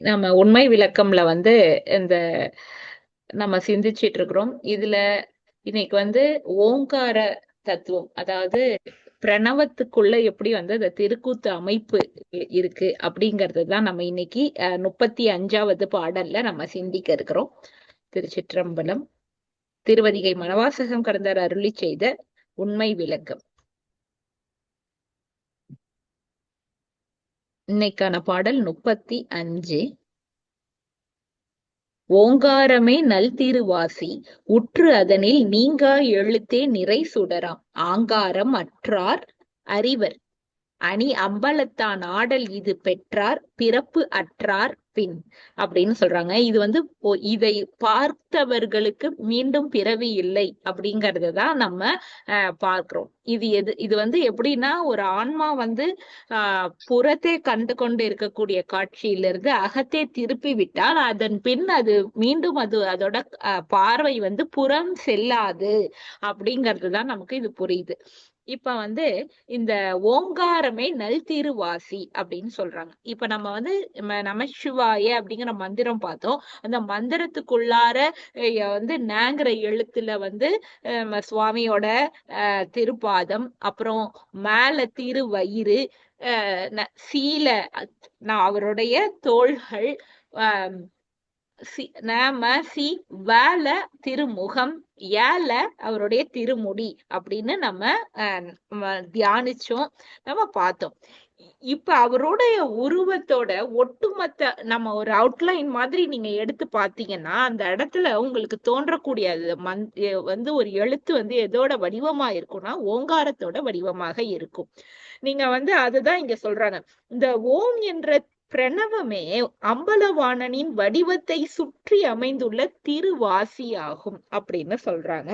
நம்ம உண்மை விளக்கம்ல வந்து இந்த நம்ம சிந்திச்சிட்டு இருக்கிறோம் இதுல இன்னைக்கு வந்து ஓங்கார தத்துவம் அதாவது பிரணவத்துக்குள்ள எப்படி வந்து அந்த திருக்கூத்து அமைப்பு இருக்கு அப்படிங்கறது தான் நம்ம இன்னைக்கு முப்பத்தி அஞ்சாவது பாடல்ல நம்ம சிந்திக்க இருக்கிறோம். திருச்சிற்றம்பலம் திருவதிகை மணவாசகம் கடந்தார் அருளி செய்த உண்மை விளக்கம். இன்னைக்கான பாடல் முப்பத்தி அஞ்சு. ஓங்காரமே நல் திருவாசி உற்று அதனில் நீங்கா எழுத்தே நிறை சுடராம். ஆங்காரம் அற்றார் அறிவர். அணி அம்பலத்தான் ஆடல் இது பெற்றார் பிறப்பு அற்றார் பின் அப்படின்னு சொல்றாங்க. இது வந்து இதை பார்த்தவர்களுக்கு மீண்டும் பிறவி இல்லை அப்படிங்கறத தான் நம்ம அஹ், பார்க்கிறோம். இது எது இது வந்து எப்படின்னா ஒரு ஆன்மா வந்து ஆஹ் புறத்தே கண்டு கொண்டு இருக்கக்கூடிய காட்சியிலிருந்து அகத்தே திருப்பி விட்டால் அதன் பின் அது மீண்டும் அது அதோட அஹ், பார்வை வந்து புறம் செல்லாது அப்படிங்கிறது தான் நமக்கு இது புரியுது. இப்ப வந்து இந்த ஓங்காரமே நல் திருவாசி அப்படின்னு சொல்றாங்க. இப்ப நம்ம வந்து நம்ம நமசிவாய அப்படிங்கிற மந்திரம் பார்த்தோம். அந்த மந்திரத்துக்குள்ளார வந்து நாங்கிற எழுத்துல வந்து நம்ம சுவாமியோட திருப்பாதம் அப்புறம் மேல திருவயிறு அஹ், ந- சீல நான் அவருடைய தோள்கள் ஆஹ் நாம சி வேல திருமுகம் ஏல அவருடைய திருமுடி அப்படின்னு நம்ம தியானிச்சோம் நம்ம பார்த்தோம். இப்ப அவருடைய உருவத்தோட ஒட்டுமொத்த நம்ம ஒரு அவுட்லைன் மாதிரி நீங்க எடுத்து பாத்தீங்கன்னா அந்த இடத்துல உங்களுக்கு தோன்றக்கூடிய மந் வந்து ஒரு எழுத்து வந்து எதோட வடிவமா இருக்கும்னா ஓங்காரத்தோட வடிவமாக இருக்கும். நீங்க வந்து அதுதான் இங்க சொல்றாங்க. இந்த ஓம் என்ற பிரணவமே அம்பலவாணனின் வடிவத்தை சுற்றி அமைந்துள்ள திருவாசியாகும் அப்படின்னு சொல்றாங்க.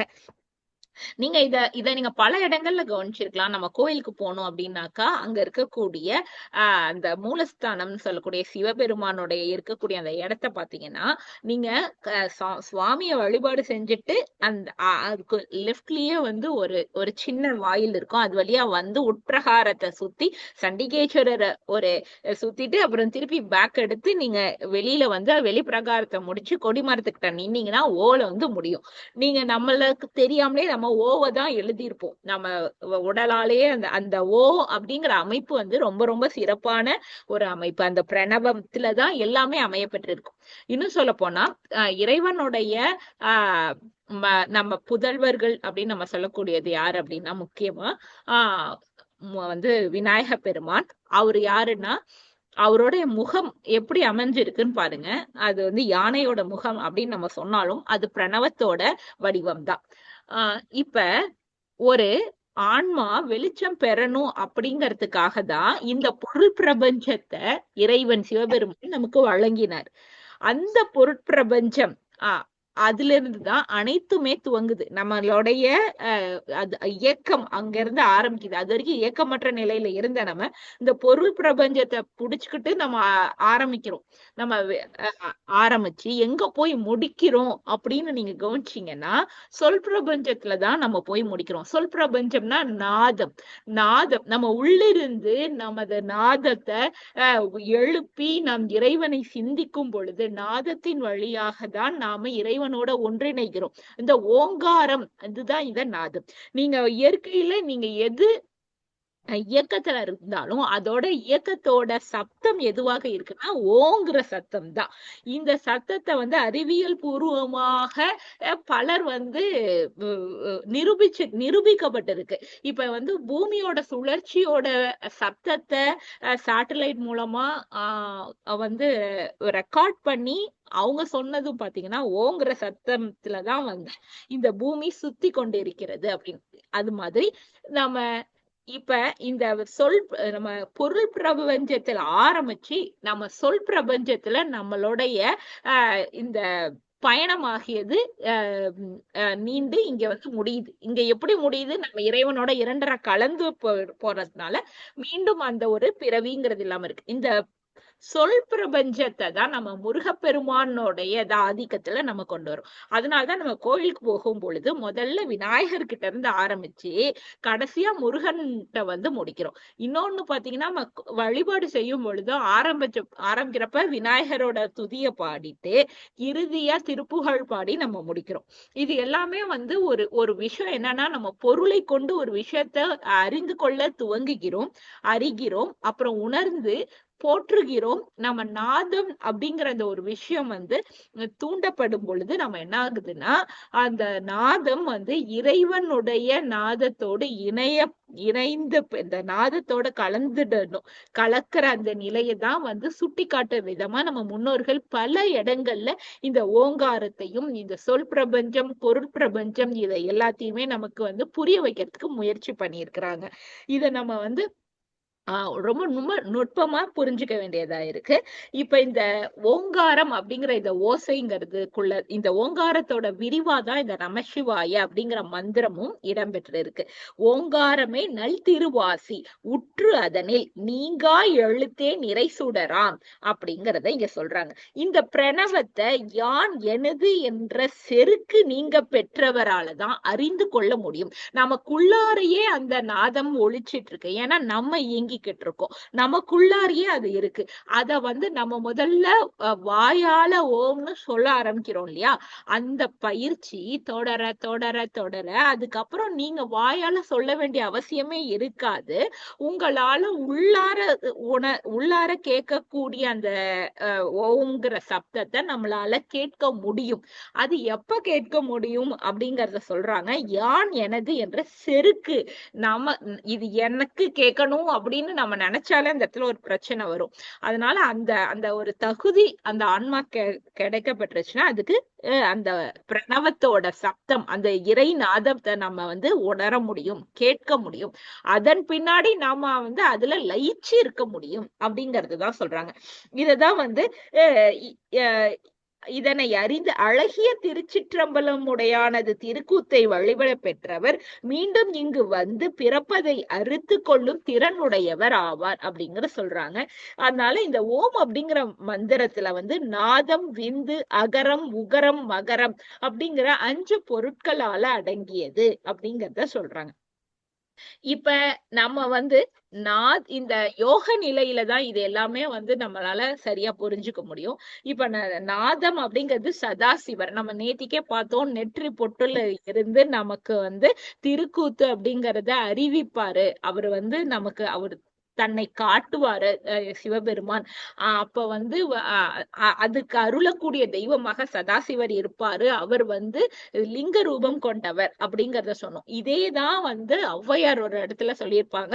நீங்க இத இத நீங்க பல இடங்கள்ல கவனிச்சிருக்கலாம். நம்ம கோயிலுக்கு போனோம் அப்படின்னாக்கா அங்க இருக்கக்கூடிய ஆஹ் அந்த மூலஸ்தானம்னு சொல்லக்கூடிய சிவபெருமானுடைய இருக்கக்கூடிய அந்த இடத்த பாத்தீங்கன்னா நீங்க சுவாமிய வழிபாடு செஞ்சுட்டு அந்த அதுக்கு லெஃப்ட்லயே வந்து ஒரு ஒரு சின்ன வாயில் இருக்கும். அது வழியா வந்து உட்பிரகாரத்தை சுத்தி சண்டிகேஸ்வரரை ஒரு சுத்திட்டு அப்புறம் திருப்பி பேக் எடுத்து நீங்க வெளியில வந்து வெளிப்பிரகாரத்தை முடிச்சு முடிச்சு கொடிமரத்துக்கிட்ட நின்னீங்கன்னா ஓல வந்து முடியும். நீங்க நம்மளுக்கு தெரியாமலே நம்ம ஓவை தான் எழுதியிருப்போம். நம்ம உடலாலேயே அந்த அந்த ஓ அப்படிங்கிற அமைப்பு வந்து ரொம்ப ரொம்ப சிறப்பான ஒரு அமைப்பு. அந்த பிரணவத்துல தான் எல்லாமே அமையப்பட்டிருக்கும் இன்னும் சொல்ல போனா இறைவனுடைய ஆஹ் நம்ம புதல்வர்கள் அப்படின்னு நம்ம சொல்லக்கூடியது யார் அப்படின்னா முக்கியமா ஆஹ் வந்து விநாயக பெருமான். அவர் யாருன்னா அவருடைய முகம் எப்படி அமைஞ்சிருக்குன்னு பாருங்க. அது வந்து யானையோட முகம் அப்படின்னு நம்ம சொன்னாலும் அது பிரணவத்தோட வடிவம் தான். ஆஹ் இப்ப ஒரு ஆன்மா வெளிச்சம் பெறணும் அப்படிங்கிறதுக்காக தான் இந்த பொருள் பிரபஞ்சத்தை இறைவன் சிவபெருமான் நமக்கு வழங்கினார். அந்த பொருட்பிரபஞ்சம் ஆஹ் அதுல இருந்துதான் அனைத்துமே துவங்குது. நம்மளுடைய அது இயக்கம் அங்க இருந்து ஆரம்பிக்குது. அது வரைக்கும் இயக்கமற்ற நிலையில இருந்த நம்ம இந்த பொருள் பிரபஞ்சத்தை புடிச்சுக்கிட்டு நம்ம ஆரம்பிக்கிறோம். நம்ம ஆரம்பிச்சு எங்க போய் முடிக்கிறோம் அப்படின்னு நீங்க கவனிச்சீங்கன்னா சொல் பிரபஞ்சத்துலதான் நம்ம போய் முடிக்கிறோம். சொல் பிரபஞ்சம்னா நாதம். நாதம் நம்ம உள்ளிருந்து நமது நாதத்தை எழுப்பி நாம் இறைவனை சிந்திக்கும் பொழுது நாதத்தின் வழியாக தான் நாம இறைவனோட ஒன்றிணைகிறோம். இந்த ஓங்காரம் அதுதான் இதன் நாதம் நீங்க இயற்கையில நீங்க எது இயக்கத்துல இருந்தாலும் அதோட இயக்கத்தோட சத்தம் எதுவாக இருக்குன்னா ஓங்குற சத்தம் தான் இந்த சத்தத்தை வந்து அறிவியல் பூர்வமாக பலர் வந்து நிரூபிச்சு நிரூபிக்கப்பட்டிருக்கு. இப்ப வந்து பூமியோட சுழற்சியோட சத்தத்தை சேட்டலைட் மூலமா ஆஹ் வந்து ரெக்கார்ட் பண்ணி அவங்க சொன்னதும் பாத்தீங்கன்னா ஓங்குற சத்தத்துலதான் வந்து. இந்த பூமி சுத்தி கொண்டிருக்கிறது அப்படின்னு. அது மாதிரி நம்ம இப்ப இந்த சொல் நம்ம பொருள் பிரபஞ்சத்துல ஆரம்பிச்சு நம்ம சொல் பிரபஞ்சத்துல நம்மளுடைய ஆஹ் இந்த பயணமாகியது நீண்டு இங்க வந்து முடியுது. இங்க எப்படி முடியுது? நம்ம இறைவனோட இரண்டரை கலந்து போ போறதுனால மீண்டும் அந்த ஒரு பிறவிங்கிறது இல்லாம இருக்கு. இந்த சொல் பிரபஞ்சத்தை தான் நம்ம முருகப்பெருமானோடைய ஆதிக்கத்துல நம்ம கொண்டு வரோம். அதனாலதான் நம்ம கோயிலுக்கு போகும் பொழுது முதல்ல விநாயகர் கிட்ட இருந்து ஆரம்பிச்சு கடைசியா முருகன்கிட்ட வந்து முடிக்கிறோம். இன்னொன்னு பாத்தீங்கன்னா நம்ம வழிபாடு செய்யும் பொழுது ஆரம்பிச்ச ஆரம்பிக்கிறப்ப விநாயகரோட துதிய பாடிட்டு இறுதியா திருப்புகழ் பாடி நம்ம முடிக்கிறோம். இது எல்லாமே வந்து ஒரு ஒரு விஷயம் என்னன்னா நம்ம பொருளை கொண்டு ஒரு விஷயத்த அறிந்து கொள்ள துவங்குகிறோம் அறிகிறோம் அப்புறம் உணர்ந்து போற்றுகிறோம். நம்ம நாதம் அப்படிங்கிற அந்த ஒரு விஷயம் வந்து தூண்டப்படும் பொழுது நம்ம என்ன ஆகுதுன்னா அந்த நாதம் வந்து இறைவனுடைய நாதத்தோடு இணைய இணைந்து இந்த நாதத்தோட கலந்துடணும். கலக்கிற அந்த நிலையை தான் வந்து சுட்டி காட்டுற விதமா நம்ம முன்னோர்கள் பல இடங்கள்ல இந்த ஓங்காரத்தையும் இந்த சொல் பிரபஞ்சம் பொருள் பிரபஞ்சம் இதை எல்லாத்தையுமே நமக்கு வந்து புரிய வைக்கிறதுக்கு முயற்சி பண்ணியிருக்கிறாங்க. இத நம்ம வந்து ஆஹ் ரொம்ப நுட்பமா புரிஞ்சுக்க வேண்டியதா இருக்கு. இப்ப இந்த ஓங்காரம் அப்படிங்கிற இந்த ஓசைங்கிறதுக்குள்ள இந்த ஓங்காரத்தோட விரிவா தான் இந்த நமசிவாய அப்படிங்கிற மந்திரமும் இடம்பெற்று இருக்கு ஓங்காரமே நல் திருவாசி உற்று அதனில் நீங்கா எழுத்தே நிறை சுடராம் அப்படிங்கிறத இங்க சொல்றாங்க. இந்த பிரணவத்தை யான் எனது என்ற செருக்கு நீங்க பெற்றவராலதான் அறிந்து கொள்ள முடியும். நமக்குள்ளாரையே அந்த நாதம் ஒழிச்சிட்டு இருக்கு. ஏன்னா நம்ம இங்க வாங்கிக்கிட்டு இருக்கோம் நமக்குள்ளாரையே அது இருக்கு. அத வந்து நம்ம முதல்ல வாயால ஓம்னு சொல்ல ஆரம்பிக்கிறோம் இல்லையா? அந்த பயிற்சி தொடர தொடர தொடர அதுக்கப்புறம் நீங்க வாயால சொல்ல வேண்டிய அவசியமே இருக்காது. உங்களால உள்ளார உண உள்ளார கேட்கக்கூடிய அந்த ஓங்கிற ஓம்ங்கிற சப்தத்தை நம்மளால கேட்க முடியும். அது எப்ப கேட்க முடியும் அப்படிங்கறத சொல்றாங்க. யான் எனது என்ற செருக்கு. நாம இது எனக்கு கேட்கணும் அப்படின்னு நம்ம நினைச்சாலே அந்த இடத்துல ஒரு பிரச்சனை வரும். அதனால அந்த அந்த ஒரு தகுதி அந்த ஆன்மா கெ- கிடைக்கப்பட்டுருச்சுன்னா அதுக்கு அஹ், அந்த பிரணவத்தோட சப்தம் அந்த இறை நாதத்தை நம்ம வந்து உணர முடியும் கேட்க முடியும். அதன் பின்னாடி நாம வந்து அதுல லயிச்சு இருக்க முடியும் அப்படிங்கறதுதான் சொல்றாங்க. இததான் வந்து அஹ், அஹ், இதனை அறிந்து அழகிய திருச்சிற்றம்பலம் உடையானது திருக்கூத்தை வழிபட பெற்றவர் மீண்டும் இங்கு வந்து பிறப்பதை அறுத்து கொள்ளும் திறனுடையவர் ஆவார் அப்படிங்கிற சொல்றாங்க. அதனால இந்த ஓம் அப்படிங்கிற மந்திரத்துல வந்து நாதம் விந்து அகரம் உகரம் மகரம் அப்படிங்கிற அஞ்சு பொருட்களால அடங்கியது அப்படிங்கறத சொல்றாங்க. இப்ப நம்ம வந்து நான் இந்த யோக நிலையில தான் இது எல்லாமே வந்து நம்மளால சரியா புரிஞ்சுக்க முடியும். இப்ப ந- நாதம் அப்படிங்கிறது சதாசிவர். நம்ம நேத்திக்கே பார்த்தோம் நெற்றி பொட்டுல இருந்து நமக்கு வந்து திருக்கூத்து அப்படிங்கறத அறிவிப்பாரு. அவர் வந்து நமக்கு அவர் தன்னை காட்டுவாரு அஹ் சிவபெருமான். ஆஹ் அப்ப வந்து அஹ் அதுக்கு அருளக்கூடிய தெய்வமாக சதாசிவர் இருப்பாரு. அவர் வந்து லிங்க ரூபம் கொண்டவர் அப்படிங்கறத சொன்னோம். இதேதான் வந்து ஔவையார் ஒரு இடத்துல சொல்லியிருப்பாங்க.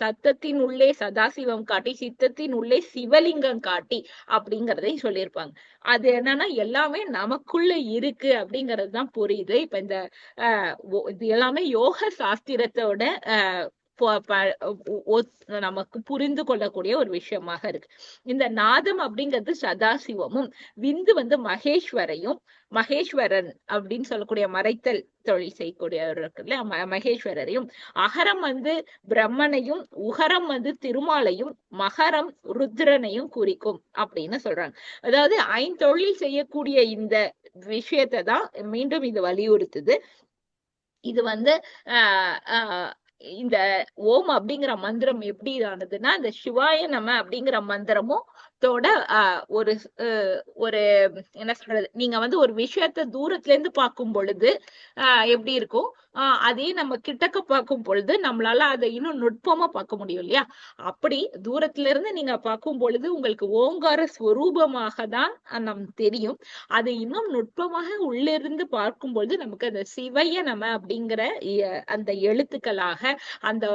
சத்தத்தின் உள்ளே சதாசிவம் காட்டி சித்தத்தின் உள்ளே சிவலிங்கம் காட்டி அப்படிங்கறதையும் சொல்லியிருப்பாங்க. அது என்னன்னா எல்லாமே நமக்குள்ள இருக்கு அப்படிங்கிறது தான் புரியுது. இப்ப இந்த இது எல்லாமே யோக சாஸ்திரத்தோட அஹ் நமக்கு புரிந்து கொள்ளக்கூடிய ஒரு விஷயமாக இருக்கு. இந்த நாதம் அப்படிங்கிறது சதாசிவமும் விந்து வந்து மகேஸ்வரையும் மகேஸ்வரன் அப்படின்னு சொல்லக்கூடிய மறைத்தல் தொழில் செய்யக்கூடியவர் இருக்குல்ல மகேஸ்வரரையும் அகரம் வந்து பிரம்மனையும் உகரம் வந்து திருமாலையும் மகரம் ருத்ரனையும் குறிக்கும் அப்படின்னு சொல்றாங்க. அதாவது ஐந்தொழில் செய்யக்கூடிய இந்த விஷயத்தை தான் மீண்டும் இது வலியுறுத்துது. இது வந்து ஆஹ் ஆஹ் இந்த ஓம் அப்படிங்கிற மந்திரம் எப்படி ஆனதுன்னா இந்த சிவாய நம அப்படிங்கிற மந்திரமும் தோட ஆஹ் ஒரு ஒரு என்ன சொல்றது நீங்க வந்து ஒரு விஷயத்த தூரத்துல இருந்து பார்க்கும் பொழுது ஆஹ் எப்படி இருக்கும்? ஆஹ் அதே நம்ம கிட்டக்க பார்க்கும் பொழுது நம்மளால அதை இன்னும் நுட்பமா பார்க்க முடியும் இல்லையா? அப்படி தூரத்துல இருந்து நீங்க பார்க்கும் பொழுது உங்களுக்கு ஓங்கார ஸ்வரூபமாக தான் நம் தெரியும். அது இன்னும் நுட்பமாக உள்ளிருந்து பார்க்கும் பொழுது நமக்கு அந்த சிவைய நம்ம அப்படிங்கிற அந்த எழுத்துக்களாக அந்த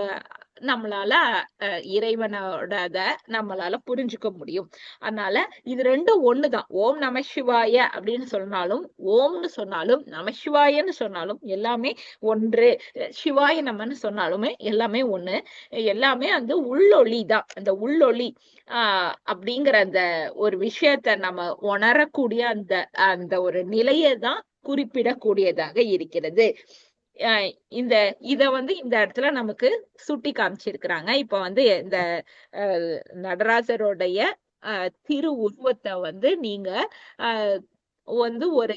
நம்மளால அஹ், இறைவனோட அத நம்மளால புரிஞ்சுக்க முடியும். அதனால இது ரெண்டும் ஒண்ணுதான். ஓம் நம சிவாய அப்படின்னு சொன்னாலும் ஓம்னு சொன்னாலும் நம சிவாயன்னு சொன்னாலும் எல்லாமே ஒன்று. சிவாய நமன்னு சொன்னாலுமே எல்லாமே ஒண்ணு. எல்லாமே வந்து உள்ளொளி தான் அந்த உள்ளொளி ஆஹ் அப்படிங்கிற அந்த ஒரு விஷயத்த நம்ம உணரக்கூடிய அந்த அந்த ஒரு நிலையை தான் குறிப்பிடக்கூடியதாக இருக்கிறது. இந்த இத வந்து இந்த இடத்துல நமக்கு சுட்டி காமிச்சிருக்கிறாங்க. இப்ப வந்து இந்த நடராஜருடைய அஹ் திரு உருவத்தை வந்து நீங்க வந்து ஒரு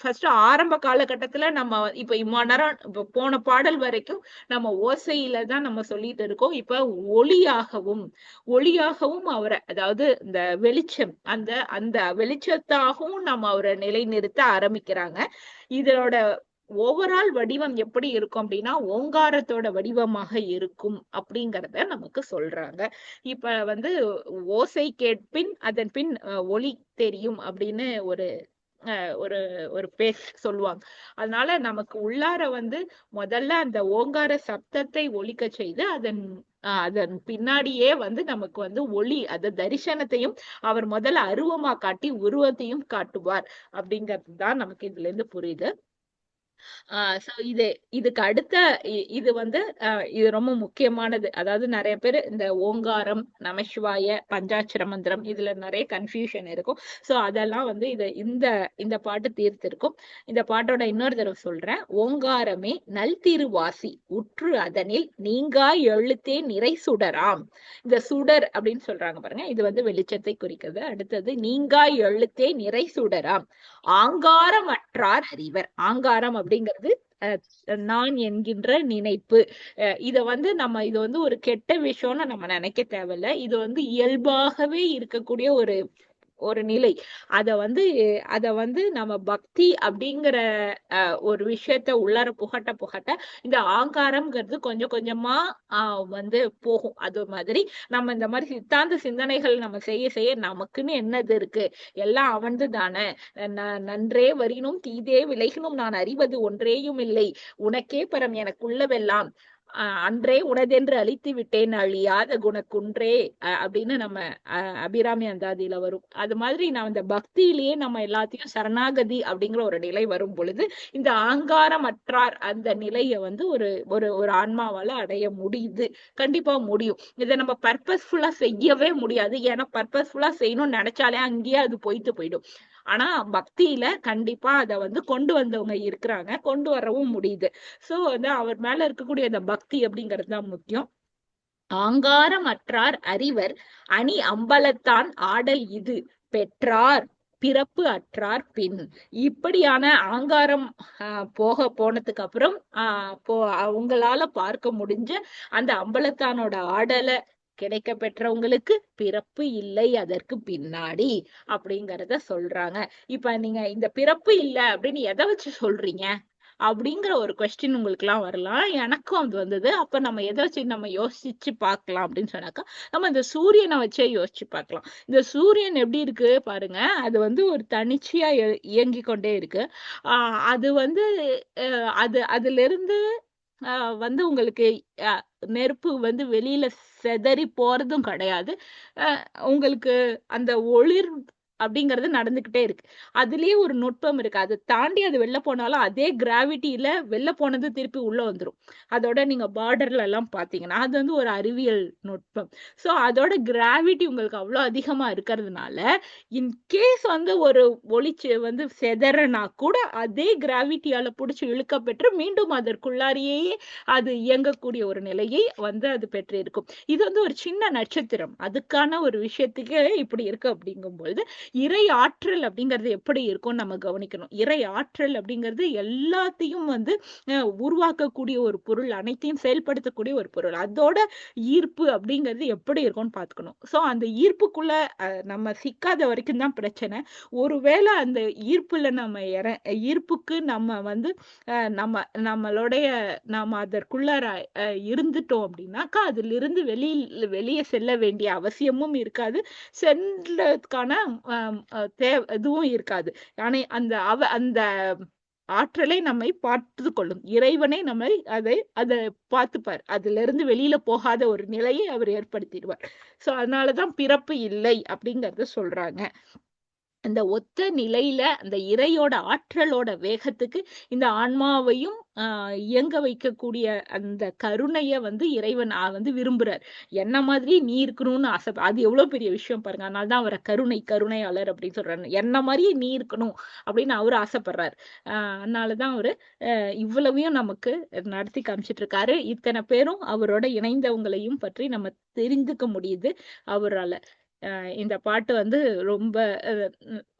ஃபர்ஸ்ட் ஆரம்ப காலகட்டத்துல நம்ம இப்ப இம்மா நேரம் இப்ப போன பாடல் வரைக்கும் நம்ம ஓசையில தான் நம்ம சொல்லிட்டு இருக்கோம். இப்ப ஒளியாகவும் ஒளியாகவும் அவரை அதாவது இந்த வெளிச்சம் அந்த அந்த வெளிச்சத்தாகவும் நம்ம அவரை நிலைநிறுத்த ஆரம்பிக்கிறாங்க. இதனோட ஓவரால் வடிவம் எப்படி இருக்கும் அப்படின்னா ஓங்காரத்தோட வடிவமாக இருக்கும் அப்படிங்கறத நமக்கு சொல்றாங்க. இப்ப வந்து ஓசை கேட்பின் அதன் பின் ஒளி தெரியும் அப்படின்னு ஒரு அஹ், ஒரு ஒரு பேர் சொல்லுவாங்க. அதனால நமக்கு உள்ளார வந்து முதல்ல அந்த ஓங்கார சப்தத்தை ஒழிக்க செய்து அதன் அஹ், அதன் பின்னாடியே வந்து நமக்கு வந்து ஒளி அது தரிசனத்தையும் அவர் முதல்ல அருவமா காட்டி உருவத்தையும் காட்டுவார் அப்படிங்கிறது தான் நமக்கு இதுல இருந்து புரியுது. சோ இது இதுக்கு அடுத்த இ- இது வந்து இது ரொம்ப முக்கியமானது. அதாவது நிறைய பேர் இந்த ஓங்காரம் நமசிவாய பஞ்சாட்சர மந்திரம் இதுல நிறைய கன்ஃபியூஷன் இருக்கும். சோ அதெல்லாம் வந்து இது இந்த இந்த பாட்டு தீர்த்திருக்கும். இந்த பாட்டோட இன்னொரு தடவை சொல்றேன். ஓங்காரமே நல்திருவாசி உற்று அதனில் நீங்கா எழுத்தே நிறை சுடராம். இந்த சுடர் அப்படின்னு சொல்றாங்க பாருங்க. இது வந்து வெளிச்சத்தை குறிக்கிறது. அடுத்தது நீங்கா எழுத்தே நிறை சுடராம். ஆங்காரமற்றார் அறிவர். ஆங்காரம் அப்படிங்கிறது அஹ், நான் என்கின்ற நினைப்பு. அஹ், இத வந்து நம்ம இது வந்து ஒரு கெட்ட விஷயம்னு நம்ம நினைக்க தேவையில்ல. இது வந்து இயல்பாகவே இருக்கக்கூடிய ஒரு ஒரு நிலை. அத வந்து அத வந்து நம்ம பக்தி அப்படிங்கிற அஹ், ஒரு விஷயத்த உள்ளார புகட்ட புகட்ட இந்த ஆங்காரம்ங்கிறது கொஞ்சம் கொஞ்சமா ஆஹ் வந்து போகும். அது மாதிரி நம்ம இந்த மாதிரி சித்தாந்த சிந்தனைகள் நம்ம செய்ய செய்ய நமக்குன்னு என்னது இருக்கு? எல்லாம் அவன்து தானே? ந- நன்றே வரினும் தீதே விலகினும் நான் அறிவது ஒன்றேயும் இல்லை. உனக்கே பரம் எனக்குள்ளவெல்லாம். அன்றே உனதென்று அழித்து விட்டேன் அழியாத குணக்குன்றே அப்படின்னு நம்ம அஹ் அபிராமி அந்தாதியில வரும். அது மாதிரி நான் இந்த பக்தியிலேயே நம்ம எல்லாத்தையும் சரணாகதி அப்படிங்கிற ஒரு நிலை வரும் பொழுது இந்த ஆங்காரமற்றார் அந்த நிலையை வந்து ஒரு ஒரு ஒரு ஆன்மாவால அடைய முடியுது. கண்டிப்பா முடியும். இதை நம்ம பர்பஸ்ஃபுல்லா செய்யவே முடியாது. ஏன்னா பர்பஸ்ஃபுல்லா செய்யணும்னு நினைச்சாலே அங்கேயே அது போயிட்டு போயிடும். ஆனா பக்தியில கண்டிப்பா அதை வந்து கொண்டு வந்தவங்க இருக்கிறாங்க. கொண்டு வரவும் முடியுது. சோ வந்து அவர் மேல இருக்கக்கூடிய அந்த பக்தி அப்படிங்கிறது தான் முக்கியம். ஆங்காரமற்றார் அறிவர் அணி அம்பலத்தான் ஆடல் இது. பெற்றார் பிறப்பு அற்றார் பின். இப்படியான ஆங்காரம் ஆஹ் போக போனதுக்கு அப்புறம் ஆஹ் போ அவங்களால பார்க்க முடிஞ்ச அந்த அம்பலத்தானோட ஆடலை கிடைக்க பெற்றவங்களுக்கு பிறப்பு இல்லை அதற்கு பின்னாடி அப்படிங்கறத சொல்றாங்க. இப்ப நீங்க இந்த பிறப்பு இல்லை அப்படின்னு எதை வச்சு சொல்றீங்க? அப்படிங்கிற ஒரு கொஸ்டின் உங்களுக்கு எல்லாம் வரலாம். எனக்கும் அது வந்தது. அப்ப நம்ம எதை வச்சு நம்ம யோசிச்சு பார்க்கலாம் அப்படின்னு சொன்னாக்கா நம்ம இந்த சூரியனை வச்சே யோசிச்சு பார்க்கலாம். இந்த சூரியன் எப்படி இருக்கு பாருங்க. அது வந்து ஒரு தனிச்சையா இயங்கி கொண்டே இருக்கு. ஆஹ் அது வந்து அஹ் அது அதுல இருந்து ஆஹ் வந்து உங்களுக்கு அஹ் நெருப்பு வந்து வெளியில செதறி போறதும் கிடையாது. உங்களுக்கு அந்த ஒளிர் அப்படிங்கிறது நடந்துகிட்டே இருக்கு. அதுலயே ஒரு நுட்பம் இருக்கு. அதை தாண்டி அது வெளில போனாலும் அதே கிராவிட்டியில வெளில போனது திருப்பி உள்ள வந்துடும் அதோட நீங்க பார்டர்ல எல்லாம் பாத்தீங்கன்னா அது வந்து ஒரு அறிவியல் நுட்பம். ஸோ அதோட கிராவிட்டி உங்களுக்கு அவ்வளோ அதிகமா இருக்கிறதுனால இன்கேஸ் வந்து ஒரு ஒளிச்சு வந்து செதறனா கூட அதே கிராவிட்டியால பிடிச்சி இழுக்க பெற்று மீண்டும் அதற்குள்ளாரியே அது இயங்கக்கூடிய ஒரு நிலையை வந்து அது பெற்றிருக்கும். இது வந்து ஒரு சின்ன நட்சத்திரம். அதுக்கான ஒரு விஷயத்துக்கு இப்படி இருக்கு அப்படிங்கும்பொழுது இறை ஆற்றல் அப்படிங்கிறது எப்படி இருக்கும் நம்ம கவனிக்கணும். இறை ஆற்றல் அப்படிங்கிறது எல்லாத்தையும் வந்து உருவாக்கக்கூடிய ஒரு பொருள் அனைத்தையும் செயல்படுத்தக்கூடிய ஒரு பொருள். அதோட ஈர்ப்பு அப்படிங்கிறது எப்படி இருக்கும்னு பார்த்துக்கணும். ஸோ அந்த ஈர்ப்புக்குள்ள நம்ம சிக்காத வரைக்கும் தான் பிரச்சனை. ஒருவேளை அந்த ஈர்ப்புல நம்ம இற ஈர்ப்புக்கு நம்ம வந்து நம்ம நம்மளுடைய நாம் அதற்குள்ளார இருந்துட்டோம் அப்படின்னாக்கா அதிலிருந்து வெளியில் வெளியே செல்ல வேண்டிய அவசியமும் இருக்காது. சென்றதுக்கான ஆம், தே இதுவும் இருக்காது. ஆனா அந்த அவ அந்த ஆற்றலை நம்மை பார்த்து கொள்ளும். இறைவனை நம்மை அதை அதை பார்த்துப்பார். அதுல இருந்து வெளியில போகாத ஒரு நிலையை அவர் ஏற்படுத்திடுவார். சோ அதனாலதான் பிறப்பு இல்லை அப்படிங்கறத சொல்றாங்க. அந்த ஒத்த நிலையில அந்த இறையோட ஆற்றலோட வேகத்துக்கு இந்த ஆன்மாவையும் ஆஹ் இயங்க வைக்கக்கூடிய அந்த கருணைய வந்து இறைவன் வந்து விரும்புறார். என்ன மாதிரி நீ இருக்கணும்னு ஆசை அது எவ்வளவு பெரிய விஷயம் பாருங்க. அதனாலதான் அவரை கருணை கருணையாளர் அப்படின்னு சொல்றாரு. என்ன மாதிரியே நீ இருக்கணும் அப்படின்னு அவரு ஆசைப்படுறாரு. ஆஹ் அதனாலதான் அவரு இவ்வளவையும் நமக்கு நடத்தி காமிச்சிட்டு இருக்காரு இத்தனை பேரும் அவரோட இணைந்தவங்களையும் பற்றி நம்ம தெரிஞ்சுக்க முடியுது அவரால. இந்த பாட்டு வந்து ரொம்ப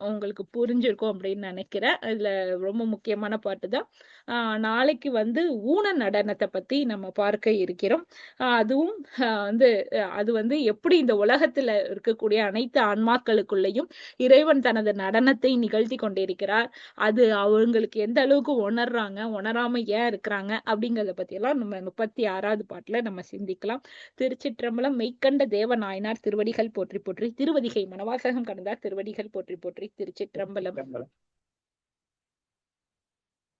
உங்களுக்கு புரிஞ்சிருக்கும் அப்படின்னு நினைக்கிறேன். இதுல ரொம்ப முக்கியமான பாட்டு தான். நாளைக்கு வந்து ஊன நடனத்தை பத்தி நம்ம பார்க்க இருக்கிறோம். அதுவும் வந்து அது வந்து எப்படி இந்த உலகத்துல இருக்கக்கூடிய அனைத்து ஆன்மாக்களுக்குள்ளேயும் இறைவன் தனது நடனத்தை நிகழ்த்தி கொண்டிருக்கிறார். அது அவங்களுக்கு எந்த அளவுக்கு உணர்றாங்க உணராம ஏன் இருக்கிறாங்க அப்படிங்கறத பத்தி எல்லாம் நம்ம முப்பத்தி ஆறாவது பாட்டுல நம்ம சிந்திக்கலாம். திருச்சிற்றம்பலம் மெய்க்கண்ட தேவ நாயனார் திருவடிகள் போற்றி போற்றி. திருவதிகை மனவாசகம் கடந்தார் திருவடிகள் போற்றி போற்றி. திருச்சிற்றம்பலம்.